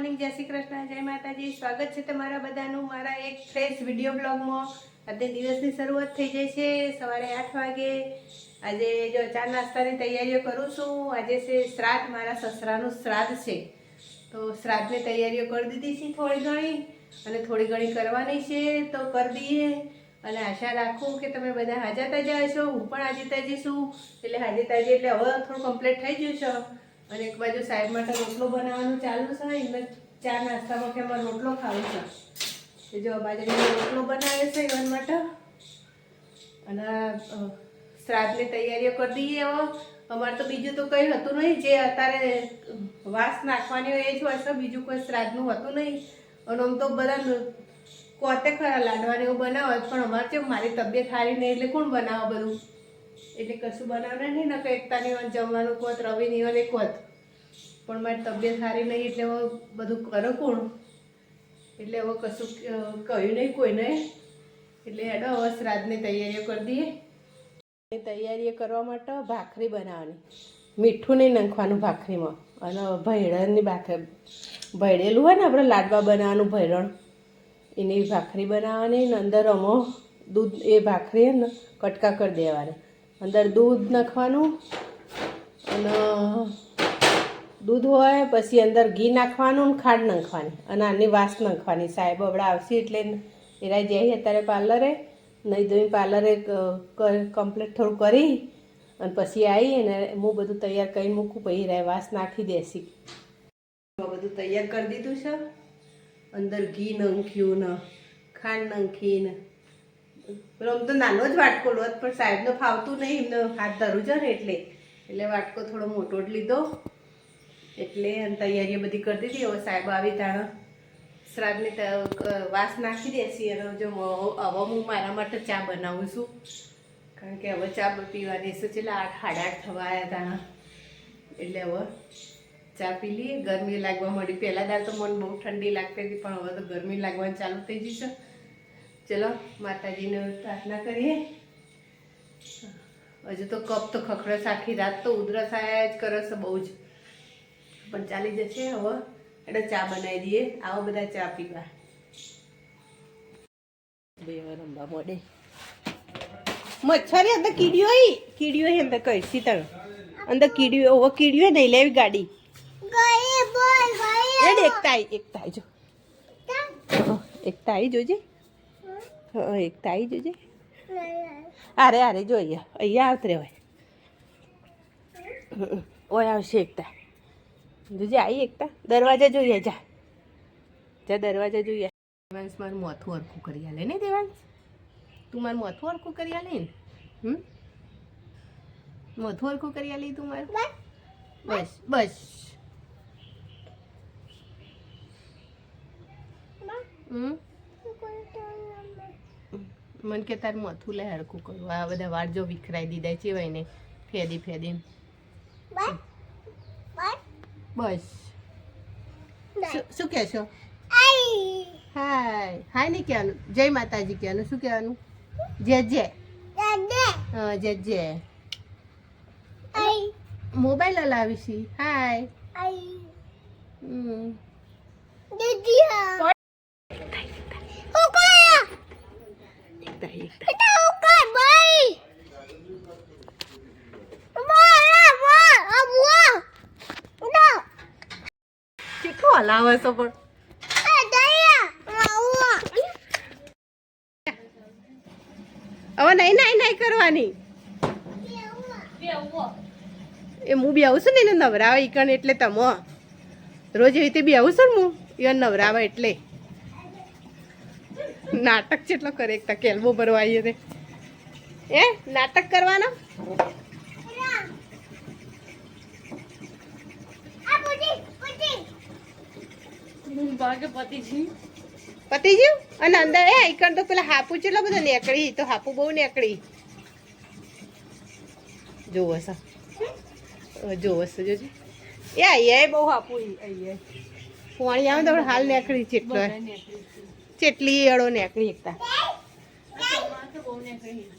Morning, જય શ્રી કૃષ્ણ, જય માતાજી. સ્વાગત છે તમારા બધાનું મારા એક ફ્રેશ વીડિયો બ્લોગમાં. આજે દિવસની શરૂઆત થઈ જાય છે, સવારે આઠ વાગે. આજે જો ચા નાસ્તાની તૈયારીઓ કરું છું. આજે છે શ્રાદ્ધ, મારા સસરાનું શ્રાદ્ધ છે. તો શ્રાદ્ધની તૈયારીઓ કરી દીધી છે થોડી ઘણી અને થોડી ઘણી કરવાની છે, તો કરી દઈએ. અને આશા રાખું કે તમે બધા હાજર તાજા હશો. હું પણ હાજર તાજી છું. એટલે હાજર તાજી એટલે હવે થોડું કમ્પ્લીટ થઈ ગયું છે. અને એક બાજુ સાહેબ માટે રોટલો બનાવવાનું ચાલુ છે, એમને ચા નાસ્તામાં કે અમારે રોટલો ખાવો છે. જો બાજરીનો રોટલો બનાવે છે ઈવન માટે. અને શ્રાદ્ધની તૈયારીઓ કરી દઈએ હવે અમારે તો બીજું તો કંઈ હતું નહીં, જે અત્યારે વાસ નાખવાની હોય એ જ હોય બીજું કોઈ શ્રાદ્ધનું હતું નહીં. અને આમ તો બધા કોતે ખરા લાડવાને એવું બનાવે, પણ અમારે કેવું, મારી તબિયત સારી નહીં એટલે કોણ બનાવે બધું? એટલે કશું બનાવવાનું નહીં, ને કે એકતાની વાર જમવાનું કોત હોય એક કોત. પણ મારી તબિયત સારી નહીં એટલે હવે બધું કરો કોણ? એટલે હવે કશું કહ્યું નહીં કોઈને. એટલે હેડો, હવે શ્રાદ્ધની તૈયારીઓ કરી દઈએ. તૈયારીઓ કરવા માટે ભાખરી બનાવવાની. મીઠું નહીં નાખવાનું ભાખરીમાં. અને ભૈરણની ભાખરી ભૈડેલું હોય ને આપણે લાડવા બનાવવાનું ભૈરણ, એની ભાખરી બનાવવાની ને અંદર અમો દૂધ, એ ભાખરી ને, કટકા કરી દેવાની. અંદર દૂધ નાખવાનું અને દૂધ હોય, પછી અંદર ઘી નાખવાનું ને ખાંડ નાખવાની. અને આની વાસ નાખવાની. સાહેબ હમણાં આવશે એટલે એરા જાય અત્યારે પાર્લરે નહીં ધોઈ પાર્લરે કમ્પ્લીટ થોડું કરી અને પછી આવી અને હું બધું તૈયાર કરી મૂકું, પછી રાય વાસ નાખી દેસી બધું તૈયાર કરી દીધું છે. અંદર ઘી નાખ્યું ને ખાંડ નાખી ને પેલો આમ તો નાનો જ વાટકો લોત પણ સાહેબનો ફાવતું નહીં એમને હાથ ધરું છે ને એટલે. એટલે વાટકો થોડો મોટો જ લીધો. એટલે તૈયારીઓ બધી કરી દીધી. હવે સાહેબ આવી તાણે શ્રાદ્ધની વાસ નાખી દેસી અને જો હવે હું મારા માટે ચા બનાવું છું. કારણ કે હવે ચા પીવાની છે આઠ સાડા આઠ થવા આવ્યા તાણા એટલે હવે ચા પી લઈએ. ગરમી લાગવા મળી પહેલાં દાળ તો મને બહુ ઠંડી લાગતી હતી, પણ હવે તો ગરમી લાગવાની ચાલુ થઈ ગઈ છે. ચલો, માતાજીને પ્રાર્થના કરીએ. હજુ તો કપ તો ખખડસ આખી રાત તો ઉધરસ આયા જ કરે છે બહુ જ. પણ ચાલી જશે. હવે એટલે ચા બનાવી દઈએ. આવો બધા ચા પીવા. બે વાર રમવા મોડે. મચ્છરી અંદર કીડીઓ કીડીઓ અંદર કઈ? શીતળ. અંદર કીડીઓ ઓવો કીડીઓ નહીં લેવી ગાડી. એકતા આવી એકતા આઈ જો. એકતા? આવી જોજે. હા એકતા આવી જોજે. અરે અરે જોઈએ અહીંયા. આવતરે હોય ઓય આવશે એકતા જોજે આવી એકતા. દરવાજા જોઈએ જા. જા દરવાજા જોઈએ. દેવાંશ મારું મોથું હરખું કરી આલે ને દેવાંશ? તું મારું મોથું હરખું કરી આલે ને? હમ? મોથું હરખું કરી આલી તું મારું? બસ. બસ હમ? મન કે તાર મોથું લે હરખું કરું. આ બધા વાળ જો વિખરાઈ દીધા છે ને. ફેદી ફેદી બસ શું- કહેશો? હાય. હાય નહીં કહેવાનું જય માતાજી કહેવાનું શું કહેવાનું? જય જય હા જય જય મોબાઈલ હલાવીશી. હાય. હમ. હલાવે છે પણ. હવે નહીં નહીં નહીં કરવાની. એ હું બી આવું છું ને એને નવરાવે ઈકણ એટલે તમો. રોજ એવી રીતે બી આવું છું ને હું એને નવરાવે એટલે. નાટક જેટલો કરે એક તકે એલ્બો ભરવા આવીએ તે. એ નાટક કરવાના? પતી ગયું અને અંદર એ ઈકણ તો પેલા હાપુ ચેટલો બધો નેકળી તો હાપુ બહુ નેકળી. જોવો છે જોવો છે જોજો. એ અહીંયા બહુ હાપુ અહીંયા પાણી આવે તો હાલ નેકળી ચેટલો ચેટલી અડો નેકળી એકતા.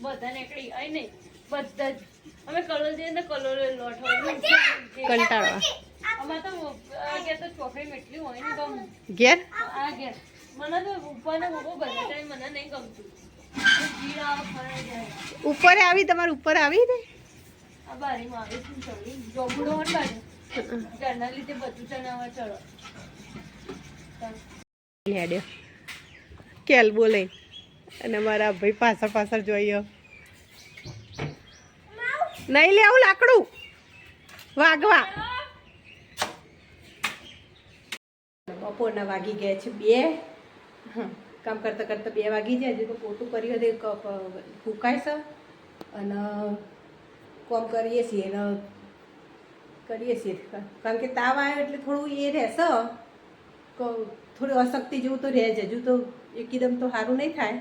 બધા નેકળી આઈ નહીં. બધા જ. અમે કલોલ જઈએ તો કલોલ લોટ કંટાળવા ઘેર ઉપર આવી તમારે ઉપર આવી ને? કેલ બોલે. અને મારા ભાઈ પાછળ પાછળ જોઈએ નહીં લે આવું લાકડું. વાગવા બપોરના વાગી ગયા છે બે. કામ કરતાં કરતાં બે વાગી જાય. હજી તો પોતું કર્યું હતું ફૂંકાય છે. અને કોમ કરીએ છીએ, અને કરીએ છીએ. કારણ કે તાવ આવ્યો એટલે થોડું એ રહેશે. થોડી થોડું અશક્તિ જેવું તો રહે જ હજુ તો એકદમ તો સારું નહીં થાય.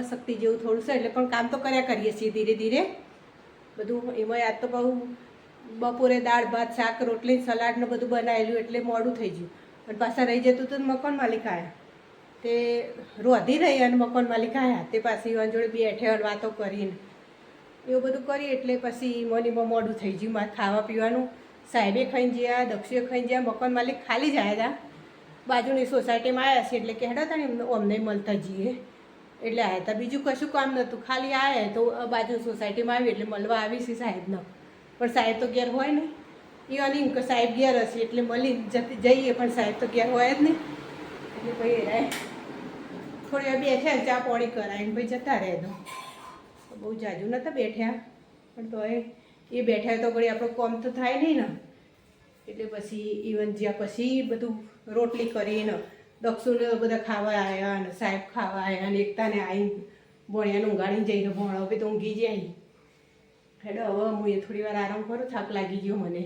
અશક્તિ જેવું થોડું છે, એટલે પણ કામ તો કર્યા કરીએ છીએ ધીરે ધીરે. બધું એમાં યાદ તો બહુ બપોરે દાળ, ભાત, શાક, રોટલી, સલાડ ને બધું બનાવેલું એટલે મોડું થઈ ગયું. અને પાછા રહી જતું તો મકાન માલિક આવ્યા તે રોધી રહી અને મકાન માલિક આવ્યા તે પાછી એવા જોડે બેઠે વાતો કરીને. એવું બધું કરી એટલે પછી મનીમાં મોડું થઈ ગયું. મારે ખાવા પીવાનું. સાહેબે ખાઈને ગયા દક્ષિણે ખાઈને ગયા મકાન માલિક ખાલી જ આવ્યા હતા બાજુની સોસાયટીમાં આવ્યા છે એટલે કહેતા હતા ને અમને મળતા જઈએ. એટલે આવ્યા હતા બીજું કશું કામ નહોતું. ખાલી આવ્યા તો બાજુ સોસાયટીમાં આવી એટલે મળવા આવી છે સાહેબનો. પણ સાહેબ તો ઘેર હોય ને એ અનિમ કે સાહેબ ઘેર હશે એટલે મળી જતી જઈએ, પણ સાહેબ તો ઘેર હોય જ નહીં. એટલે ભાઈ રહે. થોડી વાર બેઠ્યા ચા પોળી કરાવીને ભાઈ જતા રહે તો. બહુ જાજુ નહોતા બેઠ્યા પણ તો એ બેઠા તો ઘડી આપણો કોમ તો થાય નહીં ને. એટલે પછી ઇવન જ્યાં પછી બધું રોટલી કરીને, દક્ષુને બધા ખાવા આવ્યા અને સાહેબ ખાવા આવ્યા અને એકતાને આવીને ભણ્યાને ઊંઘાડીને જઈને ભણો, હવે તો ઊંઘી જાય હેડો, હવે હું એ થોડી વાર આરામ કરું, થાક લાગી ગયો મને.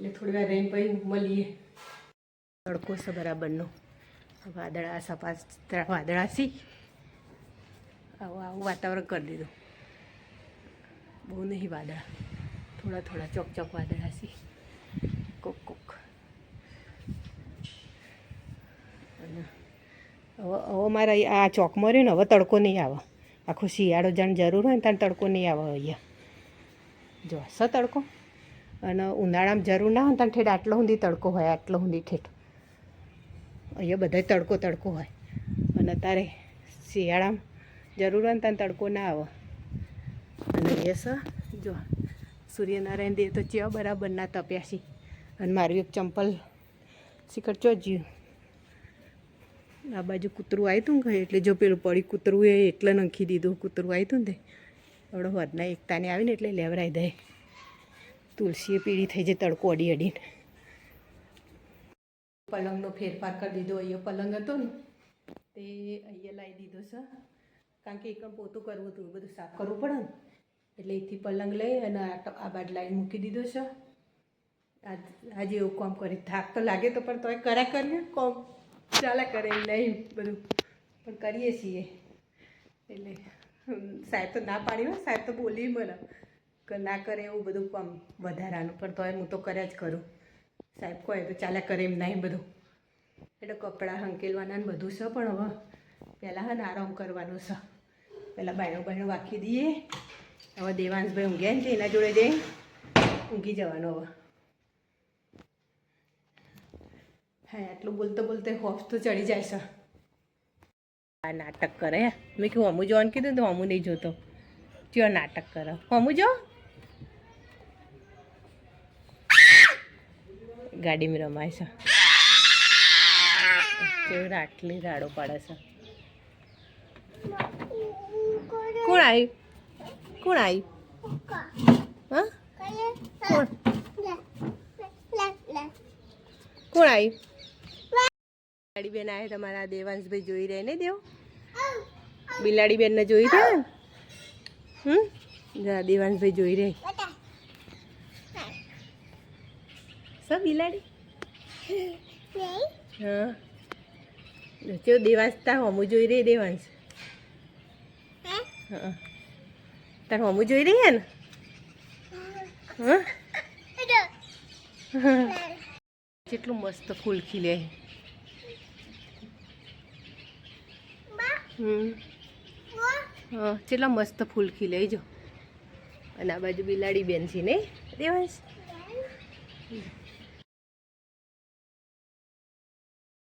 એટલે થોડી વાર રહીને પછી મળીએ. તડકો છે બરાબરનો. વાદળા સપાસ વાદળાસી આવું આવું વાતાવરણ કરી દીધું. બહુ નહીં વાદળા. થોડા થોડા, ચોક ચોક વાદળાસી કોક કોક. અને હવે હવે મારા આ ચોકમાં રહ્યું ને, હવે તડકો નહીં આવે. આખો શિયાળો જાણ જરૂર હોય ને ત્યાં તડકો નહીં આવે અહીંયા. જો સ તડકો? અને ઉનાળામાં જરૂર ના હોય ઠેઠ આટલો સુધી તડકો હોય, આટલો સુધી ઠેઠ. અહીંયા બધાય તડકો તડકો હોય. અને તારે શિયાળામાં જરૂર હોય ને તડકો ના આવે. અને એ સ, જો, સૂર્યનારાયણ દેવ તો ચેવા બરાબર ના તપ્યા છે. અને મારું એક ચંપલ શિખર ચોજ્યું આ બાજુ કૂતરું આવ્યું હતું ને એટલે જો પેલું પડી કૂતરું એ એટલે નંખી દીધું. કૂતરું આવ્યું હતું ને તે. એવડો વધના એકતાને આવીને એટલે લેવરાઈ દે. તુલસીએ પીળી થઈ જાય તડકો અડી અડીને. પલંગનો ફેરફાર કરી દીધો, અહીંયા પલંગ હતો ને, તે અહીંયા લાવી દીધો છે. કારણ કે એક પોતું કરવું હતું, બધું સાફ કરવું પડે ને. એટલે અહીંથી પલંગ લઈ અને આ બાદ લાઈન મૂકી દીધો છે. આજ એવું કામ કરી થાક તો લાગે તો પણ તોય કર્યા કરીએ કોમ. ચાલે કરે નહીં, બધું પણ કરીએ છીએ. એટલે સાહેબ તો ના પાડી હોય, સાહેબ તો બોલી મને ના કરે એવું બધું આમ વધારાનું. પણ તોય હું તો કર્યા જ કરું. સાહેબ કહે તો ચાલે કરે એમ નહીં બધું. એટલે કપડાં હંકેલવાના ને બધું છે પણ હવે. પહેલાં હે ને આરામ કરવાનું છે. પહેલાં બાયણું બાયણું વાંકી દઈએ. હવે દેવાંશભાઈ ઊંઘ્યા ને એના જોડે જઈ ઊંઘી જવાનું હવે. હા, આટલું બોલતો બોલતો હોફ તો ચડી જાય છે. આ નાટક કરે. મેં કહ્યું અમુ જોવાનું કીધું તો અમુ નહીં જોતો. ચો નાટક કરો. અમુ જો ગાડીમાં રમાય છે. કેવી આટલી રાડો પાડે છે. કોણ આવ્યું કોણ આવ્યું હા? કોણ? આવ્યું બિલાડી બેન આવે તમારા દેવાંશભાઈ જોઈ રહે ને દેવ? બિલાડી બેનને જોઈ રહ્યા? હમ? દેવાંશભાઈ જોઈ રહે સબ બિલાડી? હા. જો દેવાંશ તાર હમું જોઈ રહી દેવાંશ હા? તાર હોમું જોઈ રહી હે ને? હા? કેટલું મસ્ત ફૂલ ખીલે હા. કેટલા મસ્ત ફૂલ ખીલે જો. અને આ બાજુ બિલાડી બેન છે ને દેવાંશ.